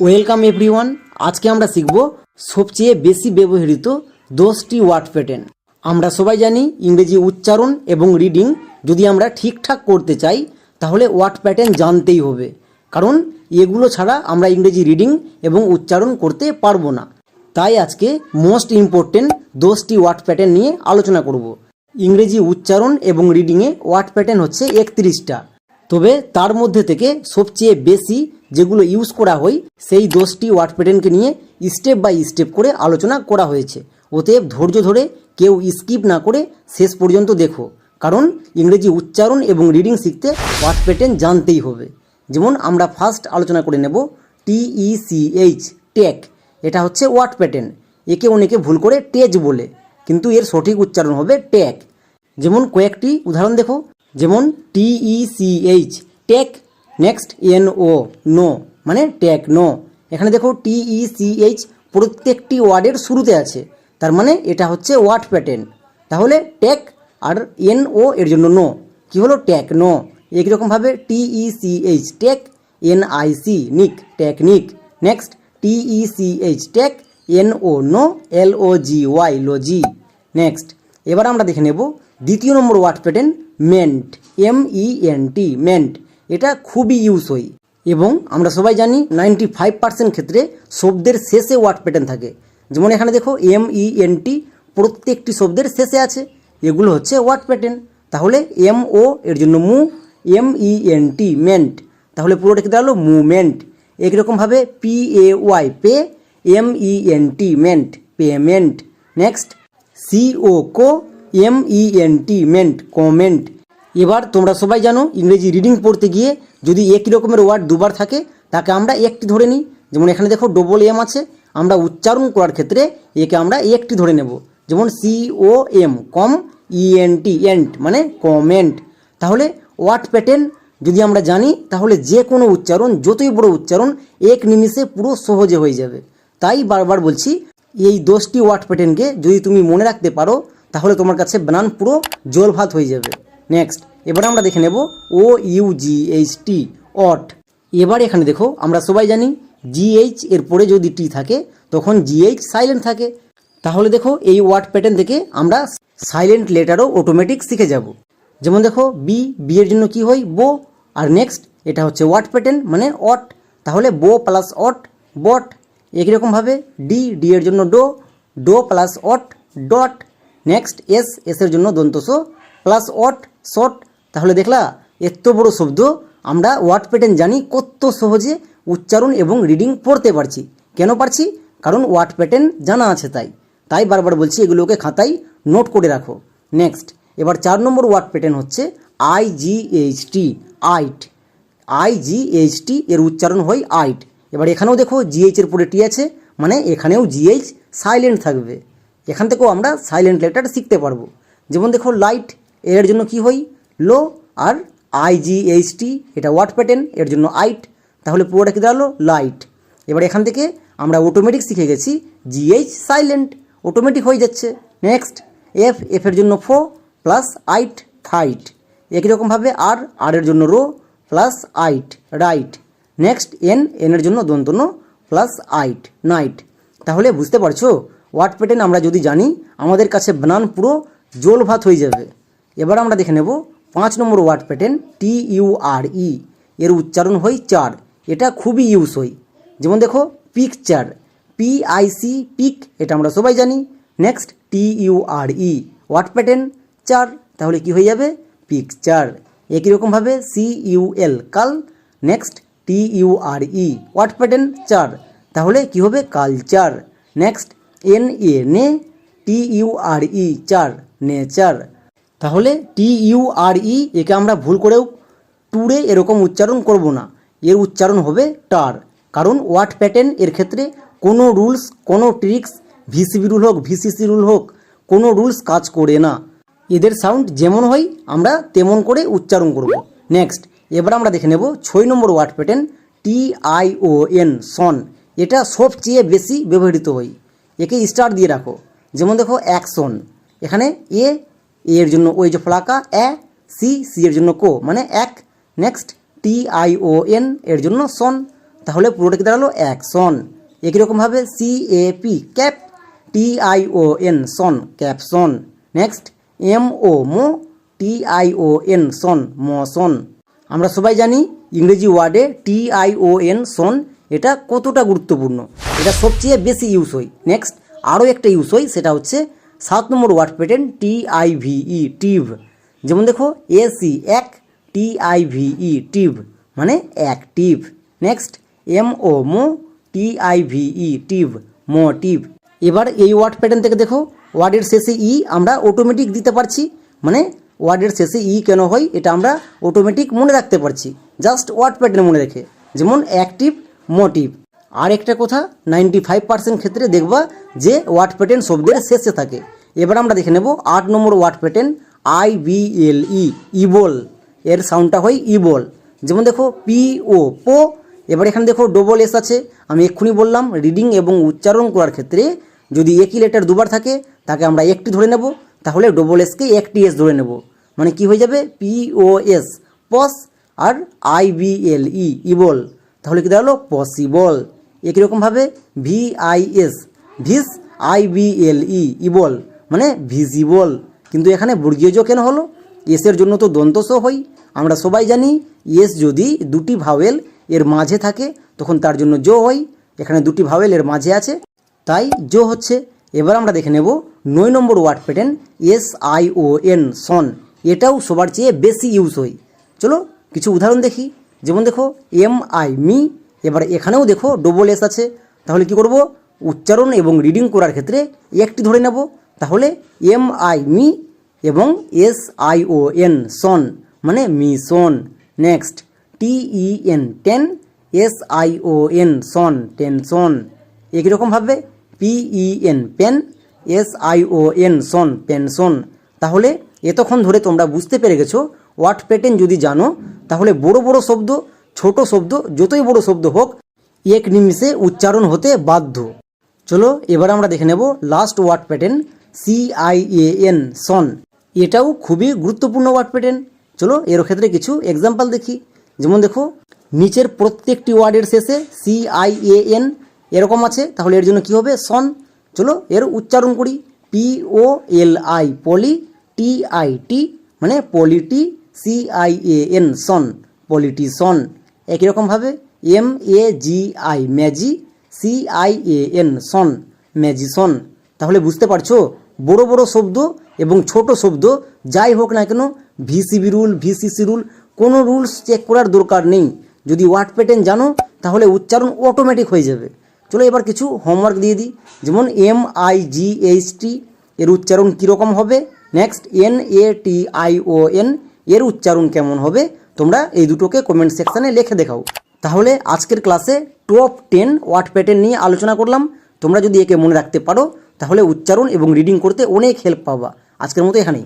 Welcome everyone আজকে আমরা শিখব সবচেয়ে বেশি ব্যবহৃত দশটি ওয়ার্ড প্যাটার্ন। আমরা সবাই জানি ইংরেজি উচ্চারণ এবং রিডিং যদি আমরা ঠিকঠাক করতে চাই, তাহলে ওয়ার্ড প্যাটার্ন জানতেই হবে। কারণ এগুলো ছাড়া আমরা ইংরেজি রিডিং এবং উচ্চারণ করতে পারব না। তাই আজকে মোস্ট ইম্পর্টেন্ট দশটি ওয়ার্ড প্যাটার্ন নিয়ে আলোচনা করব। ইংরেজি উচ্চারণ এবং রিডিংয়ে ওয়ার্ড প্যাটার্ন হচ্ছে একত্রিশটা। তবে তার মধ্যে থেকে সবচেয়ে বেশি যেগুলো ইউজ করা হয়, সেই দশটি ওয়ার্ড প্যাটার্নকে নিয়ে স্টেপ বাই স্টেপ করে আলোচনা করা হয়েছে। অতএব ধৈর্য ধরে কেউ স্কিপ না করে শেষ পর্যন্ত দেখো। কারণ ইংরেজি উচ্চারণ এবং রিডিং শিখতে ওয়ার্ড প্যাটার্ন জানতেই হবে। যেমন আমরা ফার্স্ট আলোচনা করে নেব টিইসিএইচ টেক এটা হচ্ছে ওয়ার্ড প্যাটার্ন একে অনেকে ভুল করে টেজ বলে। কিন্তু এর সঠিক উচ্চারণ হবে ট্যাগ যেমন কয়েকটি উদাহরণ দেখো। যেমন T E C H tech next N O no মানে ট্যাগ নো এখানে দেখো টিইসিএইচ প্রত্যেকটি ওয়ার্ডের শুরুতে আছে। তার মানে এটা হচ্ছে ওয়ার্ড প্যাটার্ন। তাহলে ট্যাগ আর এন ও এর জন্য নো কি হলো? ট্যাগ নো একই রকমভাবে T E C H tech N I C nick technique next T E C H tech N O no L O G Y logy next এবার আমরা দেখে নেব দ্বিতীয় number word pattern ment M E N T ment এটা খুবই use হয়। এবং আমরা সবাই জানি নাইনটি ফাইভ পার্সেন্ট ক্ষেত্রে শব্দের শেষে ওয়ার্ড প্যাটার্ন থাকে। যেমন এখানে দেখো এম ই এন টি প্রত্যেকটি শব্দের শেষে আছে। এগুলো হচ্ছে ওয়ার্ড প্যাটার্ন তাহলে এম ও এর জন্য mo M E N T ment তাহলে পুরোটা কি দাঁড়াল? Movement একরকমভাবে P A Y pay M E N T ment payment next C O co M E N T ment comment এবার তোমরা সবাই জানো ইংরেজি রিডিং পড়তে গিয়ে যদি একই রকমের ওয়ার্ড দুবার থাকে, তাকে আমরা একটি ধরে নিই। যেমন এখানে দেখো ডবল এম আছে, আমরা উচ্চারণ করার ক্ষেত্রে একে আমরা একটি ধরে নেব। যেমন সি ও এম কম ইএনটি এন্ট মানে কমেন্ট তাহলে ওয়ার্ড প্যাটার্ন যদি আমরা জানি, তাহলে যে কোনো উচ্চারণ, যতই বড় উচ্চারণ, এক নিমিষে পুরো সহজে হয়ে যাবে। তাই বারবার বলছি, এই দশটি ওয়ার্ড প্যাটার্নকে যদি তুমি মনে রাখতে পারো, তাহলে তোমার কাছে বানান পুরো জল ভাত হয়ে যাবে। নেক্সট এবার আমরা দেখে নেব O U G H T ought এবার এখানে দেখো, আমরা সবাই জানি জিএইচ এর পরে যদি টি থাকে, তখন জিএইচ সাইলেন্ট থাকে। তাহলে দেখো, এই ওয়ার্ড প্যাটার্ন থেকে আমরা সাইলেন্ট লেটারও অটোমেটিক শিখে যাব। যেমন দেখো বি বি এর জন্য কি হয়? বো আর নেক্সট এটা হচ্ছে ওয়ার্ড প্যাটার্ন মানে অট তাহলে বো প্লাস অট বট একই রকমভাবে ডি ডি এর জন্য dough dough plus ought dot next S S এর জন্য দন্তস প্লাস অট শট তাহলে দেখলা এত বড় শব্দ, আমরা ওয়ার্ড প্যাটার্ন জানি কত সহজে উচ্চারণ এবং রিডিং পড়তে পারছি। কেন পারছি? কারণ ওয়ার্ড প্যাটার্ন জানা আছে তাই। তাই বারবার বলছি, এগুলোকে খাতায় নোট করে রাখো। নেক্সট এবার চার নম্বর ওয়ার্ড প্যাটার্ন হচ্ছে I G H T ight I G H T এর উচ্চারণ হয় আইট এবার এখানেও দেখো জিএইচ এর পরে টি আছে মানে এখানেও জিএইচ সাইলেন্ট থাকবে। এখান থেকেও আমরা সাইলেন্ট লেটার শিখতে পারব। যেমন দেখো লাইটের জন্য কি হয়? লো আর আই জি এইচ টি এটা ওয়ার্ড প্যাটার্ন এর জন্য আইট তাহলে পুরোটা কি দাঁড়াল? লাইট এবার এখান থেকে আমরা অটোমেটিক শিখে গেছি জিএইচ সাইলেন্ট অটোমেটিক হয়ে যাচ্ছে। নেক্সট এফ এফ এর জন্য ফো প্লাস আইট ফাইট একই রকমভাবে আর আর এর জন্য row plus ight right next N N এর জন্য দন্তন্য প্লাস আইট নাইট তাহলে বুঝতে পারছ? ওয়ার্ড প্যাটার্ন আমরা যদি জানি, আমাদের কাছে বানান পুরো জোল ভাত হয়ে যাবে। এবার আমরা দেখে নেব পাঁচ number word pattern T U R E এর উচ্চারণ হয় চার। এটা খুবই ইউজ হয়। যেমন দেখো picture P I C pick এটা আমরা সবাই জানি। Next T U R E word pattern চার। তাহলে কি হয়ে যাবে? পিকচার একই রকমভাবে C U L cul. Next T U R E word pattern চার। তাহলে কি হবে? কালচার নেক্সট এন এ নে। টি ইউ আর ই চার। নেচার। তাহলে টি ইউ আর ই একে আমরা ভুল করেও টুরে এরকম উচ্চারণ করব না। এর উচ্চারণ হবে টার। কারণ ওয়ার্ড প্যাটার্ন এর ক্ষেত্রে কোনো রুলস, কোনো tricks V C B rule হোক, ভিসিসি রুল হোক, কোনো রুলস কাজ করে না। এদের সাউন্ড যেমন হয়, আমরা তেমন করে উচ্চারণ করব। নেক্সট, এবার আমরা দেখে নেব ছয় number word pattern, T I O N, shun. এটা সবচেয়ে বেশি ব্যবহৃত হয়। একে স্টার দিয়ে রাখো। যেমন দেখো অ্যাকশন এখানে এ এ এর জন্য ওই যে ফলাকা এ সি সি এর জন্য কো মানে এক। Next T I O N এর জন্য সন তাহলে পুরোটা কি দাঁড়াল? অ্যাকশন একই রকমভাবে C A P cap. T I O N shun caption next M O mo. T I O N shun motion আমরা সবাই জানি ইংরেজি ওয়ার্ডে টি আই ও এন সন এটা কতটা গুরুত্বপূর্ণ? এটা সবচেয়ে বেশি ইউজ হয়। নেক্সট আরও একটা ইউজ হয়, সেটা হচ্ছে সাত number word pattern T I V E tive. যেমন দেখো, এসি, এক টি আই ভি ই টিভ। মানে active next M O mo T I V E tive. এবার এই ওয়ার্ড প্যাটার্ন থেকে দেখো, ওয়ার্ডের শেষে ই আমরা অটোমেটিক দিতে পারছি মানে ওয়ার্ডের শেষে ই কেন হয়, এটা আমরা অটোমেটিক মনে রাখতে পারছি। জাস্ট ওয়ার্ড প্যাটার্ন মনে রেখে, যেমন অ্যাক্টিভ মোটিভ আর একটা কথা নাইনটি ফাইভ পার্সেন্ট ক্ষেত্রে দেখবা যে ওয়ার্ড প্যাটার্ন শব্দের শেষে থাকে। এবার আমরা দেখে নেব আট number word pattern I B L E ible এর সাউন্ডটা হয় ইবল যেমন দেখো পি ও পো এবার এখানে দেখো ডবল এস আছে। আমি এক্ষুনি বললাম রিডিং এবং উচ্চারণ করার ক্ষেত্রে যদি একই লেটার দুবার থাকে, তাকে আমরা একটি ধরে নেব। তাহলে ডবল এসকে একটি এস ধরে নেব। মানে কি হয়ে যাবে? P O S pos R I B L E ible তাহলে কি দাঁড়াল? পসিবল একই রকমভাবে V I S vis I B L E ible মানে ভিজিবল কিন্তু এখানে বর্গীয় কেন হলো? এসের জন্য তো দন্তস হয় আমরা সবাই জানি এস যদি দুটি ভাওয়েল এর মাঝে থাকে, তখন তার জন্য জো হয় এখানে দুটি ভাওয়েল এর মাঝে আছে, তাই জো হচ্ছে। এবার আমরা দেখে নেব নয় number word pattern S I O N shun এটাও সবার চেয়ে বেশি ইউজ হয় চলো কিছু উদাহরণ দেখি। যেমন দেখো এম আই মি এবার এখানেও দেখো ডবল এস আছে। তাহলে কি করব? উচ্চারণ এবং রিডিং করার ক্ষেত্রে একটি ধরে নেব। তাহলে এম আই মি এবং S I O N shun মানে mission next T E N ten S I O N shun tension একই রকমভাবে P E N pen S I O N shun pension তাহলে এতক্ষণ ধরে তোমরা বুঝতে পেরে গেছো। ওয়ার্ড প্যাটার্ন যদি জানো, তাহলে বড় বড় শব্দ ছোট শব্দ, যতই বড় শব্দ হোক, এক নিমিষে উচ্চারণ হতে বাধ্য। চলো, এবার আমরা দেখে নেব last word pattern C I A N shun এটাও খুবই গুরুত্বপূর্ণ ওয়ার্ড প্যাটার্ন চলো এর ক্ষেত্রে কিছু এক্সাম্পল দেখি। যেমন দেখো, নিচের প্রত্যেকটি ওয়ার্ডের শেষে সি আই এ এন এরকম আছে, তাহলে এর জন্য কি হবে? সন চলো, এর উচ্চারণ করি। P O L I poli T I T মানে politi C I A N shun politician একই রকমভাবে M A G I magi C I A N shun magician তাহলে বুঝতে পারছ, বড় বড় শব্দ এবং ছোট শব্দ, যাই হোক না কেন V C B rule V C C rule কোনো রুলস চেক করার দরকার নেই। যদি ওয়ার্ড প্যাটার্ন জানো, তাহলে উচ্চারণ অটোমেটিক হয়ে যাবে। চলো এবার কিছু হোমওয়ার্ক দিয়ে দিই। যেমন M I G H T এর উচ্চারণ কীরকম হবে? Next N A T I O N এর উচ্চারণ কেমন হবে? তোমরা এই দুটোকে কমেন্ট সেকশানে লিখে দেখাও। তাহলে আজকের ক্লাসে টপ টেন ওয়ার্ড প্যাটার্ন নিয়ে আলোচনা করলাম। তোমরা যদি একে মনে রাখতে পারো, তাহলে উচ্চারণ এবং রিডিং করতে অনেক হেল্প পাবা। আজকের মতো এখানেই।